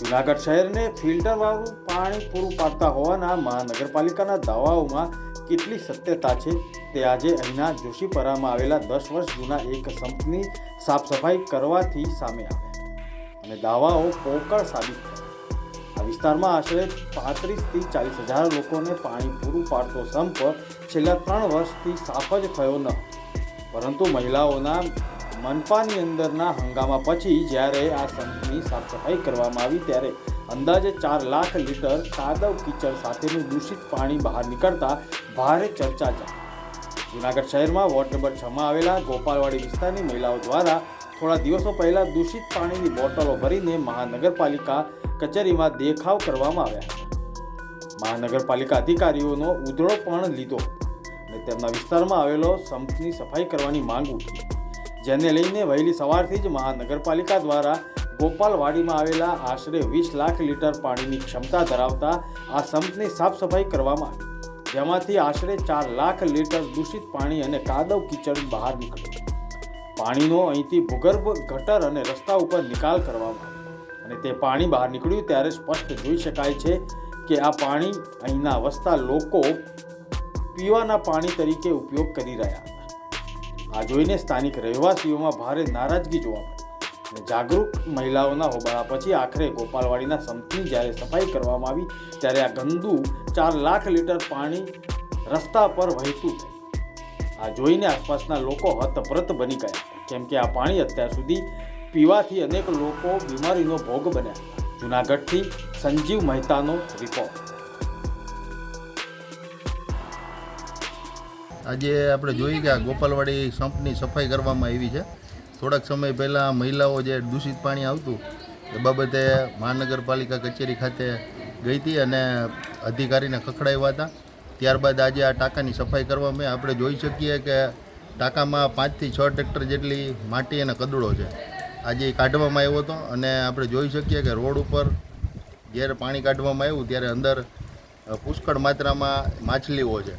જુનાગઢ શહેરને ફિલ્ટરવાળું પાણી પૂરું પાડતા હોવાના મહાનગરપાલિકાના દાવાઓમાં કેટલી સત્યતા છે તે આજે અહીંના જોશીપરામાં આવેલા દસ વર્ષ જૂના એક સંપની સાફ સફાઈ કરવાથી સામે આવ્યા અને દાવાઓ પોકળ સાબિત થયા. આ વિસ્તારમાં આશરે પાંત્રીસથી ચાલીસ હજાર લોકોને પાણી પૂરું પાડતો સંપ છેલ્લા ત્રણ વર્ષથી સાફ જ થયો ન પરંતુ મહિલાઓના મનપાની અંદરના હંગામા પછી જ્યારે આ સંતની સાફ સફાઈ કરવામાં આવી ત્યારે અંદાજે ચાર લાખ લીટર કાદવ કિચડ સાથેનું દૂષિત પાણી બહાર નીકળતા ભારે ચર્ચા ચાલી. જુનાગઢ શહેરમાં વોર્ડ નંબર છમાં આવેલા ગોપાલવાડી વિસ્તારની મહિલાઓ દ્વારા થોડા દિવસો પહેલાં દૂષિત પાણીની બોટલો ભરીને મહાનગરપાલિકા કચેરીમાં દેખાવ કરવામાં આવ્યા. મહાનગરપાલિકા અધિકારીઓનો ઉધળો પણ લીધો અને તેમના વિસ્તારમાં આવેલો સંપની સફાઈ કરવાની માંગ ઉઠી. જેને લઈને વહેલી સવારથી જ મહાનગરપાલિકા દ્વારા ગોપાલવાડીમાં આવેલા આશરે વીસ લાખ લીટર પાણીની ક્ષમતા ધરાવતા આ સંપની સાફ સફાઈ કરવામાં આવી, જેમાંથી આશરે ચાર લાખ લીટર દૂષિત પાણી અને કાદવ કીચડ બહાર નીકળ્યું. પાણીનો અહીંથી ભૂગર્ભ, ગટર અને રસ્તા ઉપર નિકાલ કરવામાં આવ્યો અને તે પાણી બહાર નીકળ્યું ત્યારે સ્પષ્ટ જોઈ શકાય છે કે આ પાણી અહીંના વસતા લોકો પીવાના પાણી તરીકે ઉપયોગ કરી રહ્યા આ જોઈને સ્થાનિક રહેવાસીઓમાં ભારે નારાજગી જોવા મળી. જાગૃત મહિલાઓના હોબાળા પછી આખરે ગોપાલવાડીના સંપની જ્યારે સફાઈ કરવામાં આવી, ત્યારે આ ગંદુ ચાર લાખ લીટર પાણી રસ્તા પર વહેતું થયું. આ જોઈને આસપાસના લોકો હતપ્રત બની ગયા, કેમ કે આ પાણી અત્યાર સુધી પીવાથી અનેક લોકો બીમારીનો ભોગ બન્યા. જુનાગઢથી સંજીવ મહેતાનો રિપોર્ટ આજે આપણે જોઈ કે આ ગોપાલવાડી સંપની સફાઈ કરવામાં આવી છે. થોડાક સમય પહેલાં મહિલાઓ જે દૂષિત પાણી આવતું, એ બાબતે મહાનગરપાલિકા કચેરી ખાતે ગઈ હતી અને અધિકારીને ખખડાવ્યા હતા. ત્યારબાદ આજે આ ટાંકાની સફાઈ કરવામાં આપણે જોઈ શકીએ કે ટાંકામાં પાંચથી છ ટ્રેક્ટર જેટલી માટી અને કદડો છે. આજે કાઢવામાં આવ્યો હતો અને આપણે જોઈ શકીએ કે રોડ ઉપર જ્યારે પાણી કાઢવામાં આવ્યું, ત્યારે અંદર પુષ્કળ માત્રામાં માછલીઓ છે.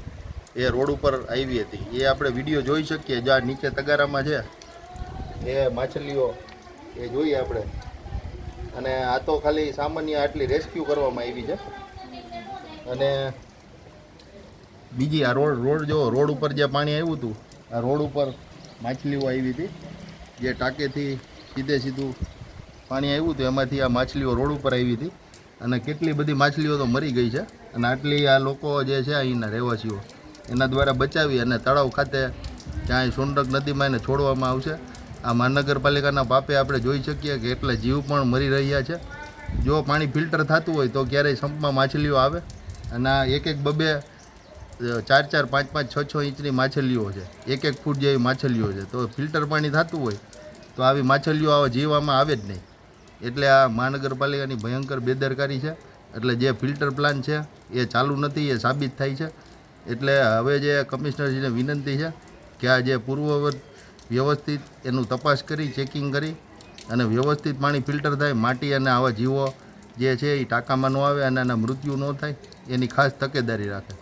એ રોડ ઉપર આવી હતી. એ આપણે વીડિયો જોઈ શકીએ. જ્યાં નીચે તગારામાં છે. એ માછલીઓ, એ જોઈએ આપણે. અને આ તો ખાલી સામાન્ય આટલી રેસ્ક્યુ કરવામાં આવી છે. અને બીજી આ રોડ રોડ જો, રોડ ઉપર જે પાણી આવ્યું હતું, આ રોડ ઉપર માછલીઓ આવી હતી. જે ટાંકેથી સીધે સીધું પાણી આવ્યું હતું, એમાંથી આ માછલીઓ રોડ ઉપર આવી હતી. અને કેટલી બધી માછલીઓ તો મરી ગઈ છે. અને આટલી આ લોકો જે છે અહીંના રહેવાસીઓ. એના દ્વારા બચાવી અને તળાવ ખાતે ત્યાં સોનરક નદીમાં એને છોડવામાં આવશે. આ મહાનગરપાલિકાના પાપે આપણે જોઈ શકીએ કે એટલા જીવ પણ મરી રહ્યા છે. જો પાણી ફિલ્ટર થતું હોય તો ક્યારેય સંપમાં માછલીઓ આવે અને આ એક એક બબે ચાર ચાર પાંચ પાંચ છ છ ઇંચની માછલીઓ છે. એક એક ફૂટ જેવી માછલીઓ છે. તો ફિલ્ટર પાણી થતું હોય તો આવી માછલીઓ આવા જીવવામાં આવે જ નહીં. એટલે આ મહાનગરપાલિકાની ભયંકર બેદરકારી છે. એટલે જે ફિલ્ટર પ્લાન છે એ ચાલુ નથી, એ સાબિત થાય છે. એટલે હવે જે કમિશનરજીને વિનંતી છે કે આ જે પૂર્વવત વ્યવસ્થિત એનું તપાસ કરી, ચેકિંગ કરી અને વ્યવસ્થિત પાણી ફિલ્ટર થાય, માટી અને આવા જીવો જે છે એ ટાંકામાં ન આવે અને એના મૃત્યુ ન થાય, એની ખાસ તકેદારી રાખે.